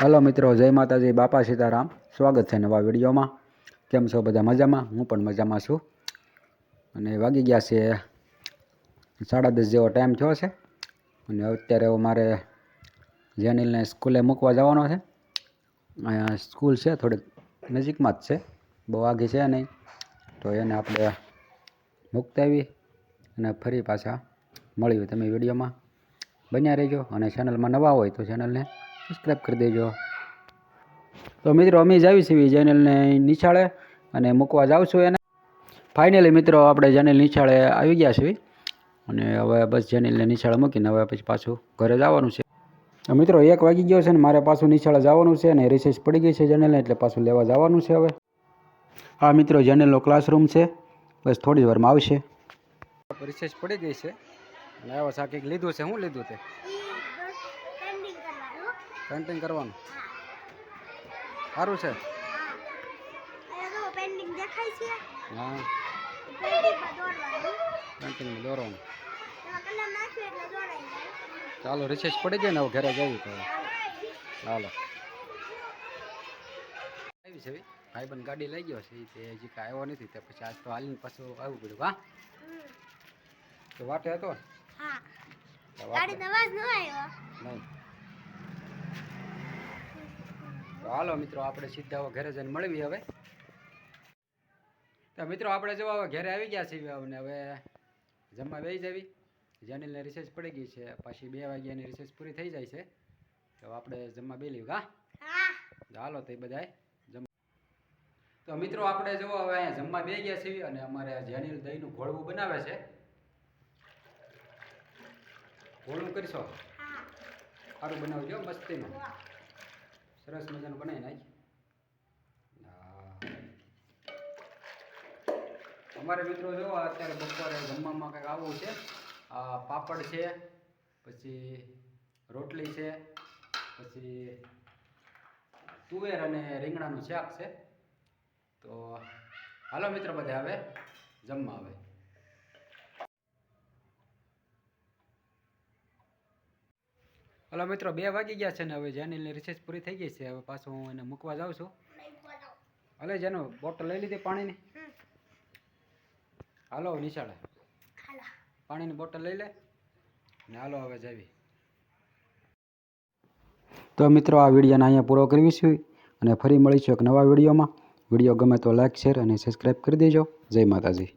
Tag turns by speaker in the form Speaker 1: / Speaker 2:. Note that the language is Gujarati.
Speaker 1: હલો મિત્રો, જય માતાજી, બાપા સીતારામ. સ્વાગત છે નવા વિડીયોમાં. કેમ છો બધા મજામાં? હું પણ મજામાં છું. અને વાગી ગયા છે સાડા દસ જેવો ટાઈમ થયો છે. અને અત્યારે મારે જેનિલને સ્કૂલે મૂકવા જવાનો છે. અહીંયા સ્કૂલ છે, થોડીક નજીકમાં જ છે. બહુ આઘી છે નહીં. તો એને આપણે મૂકતા આવી અને ફરી પાછા મળ્યું તમે વિડીયોમાં બન્યા રહેજો. અને ચેનલમાં નવા હોય તો ચેનલને સબસ્ક્રાઈબ કરી દેજો. તો મિત્રો, અમે જ આવીશું એવી ચેનલને નિશાળે અને મૂકવા જાઉં છું એને. ફાઇનલી મિત્રો, આપણે જેનિલ નિશાળે આવી ગયા છીએ. અને હવે બસ જેનિલને નિશાળે મૂકીને હવે પછી પાછું ઘરે જવાનું છે. મિત્રો, એક વાગી ગયો છે ને મારે પાછું નિશાળે જવાનું છે અને રિસેસ પડી ગઈ છે જેનેલને એટલે પાછું લેવા જવાનું છે હવે. હા, મિત્રો જેનેલનો ક્લાસરૂમ છે. બસ થોડી જ વારમાં આવશે. રિસેસ પડી ગઈ છે. સા કંઈક લીધું છે. શું લીધું તે? પેન્ટિંગ કરવાનું. સારું છે.
Speaker 2: દેખાય
Speaker 1: હા પેન્ટિંગ દોરવાનું.
Speaker 2: જાય
Speaker 1: ચાલો રિસેસ પડી જાય ને હવે ઘરે જવું તો. ચાલો. આવી છે. ભાઈબંધ ગાડી લઈ ગયો છે. તે હજી કાંઈ આવ્યો નથી. તે પછી આજ તો હાલીને પાછું આવવું પડ્યું. હા? તો વાટે હતો?
Speaker 2: હા. ગાડી અવાજ ન આવ્યો.
Speaker 1: નહીં. તો હાલો મિત્રો આપણે સીધા ઘરે જઈને મળવી હવે. તો મિત્રો આપણે જો હવે ઘરે આવી ગયા છીએ અને હવે જમવા બેસી જવી. જેનિલને રિસેસ પડી ગઈ છે પાછી બે વાગ્યાની રિસેસ પૂરી થઈ જાય છે. તો આપણે જમવા બે લેવું હા? હાલો તો એ બધાય તો મિત્રો આપણે જો હવે અહીંયા જમવા બે ગયા છીએ અને અમારે જેનિલ દહીંનું ઘોળવું બનાવે છે. ઘોળવું કરશો? સારું બનાવજો મસ્તીનું સરસ મજાનું બનાવી નાખી અમારે મિત્રો જો અત્યારે બપોરે જમવામાં કંઈક આવું છે. પાપડ છે, પછી રોટલી છે, પછી તુવેર અને રીંગણાનું શાક છે. તો હાલો મિત્રો બધા હવે જમવા આવે. હલો મિત્રો બે વાગી ગયા છે ને હવે જેનિલની રિસેસ પૂરી થઈ ગઈ છે. હવે પાછું હું એને મૂકવા જાઉં છું. હલે જેનો બોટલ લઈ લીધી પાણીની? હાલો નિશાળે. પાણીની બોટલ લઈ લે ને હાલો હવે જાવી. તો મિત્રો આ વિડીયોને અહીંયા પૂરો કરીશું અને ફરી મળીશું એક નવા વિડીયોમાં. વીડિયો ગમે તો લાઈક શેર અને સબસ્ક્રાઈબ કરી દેજો. જય માતાજી.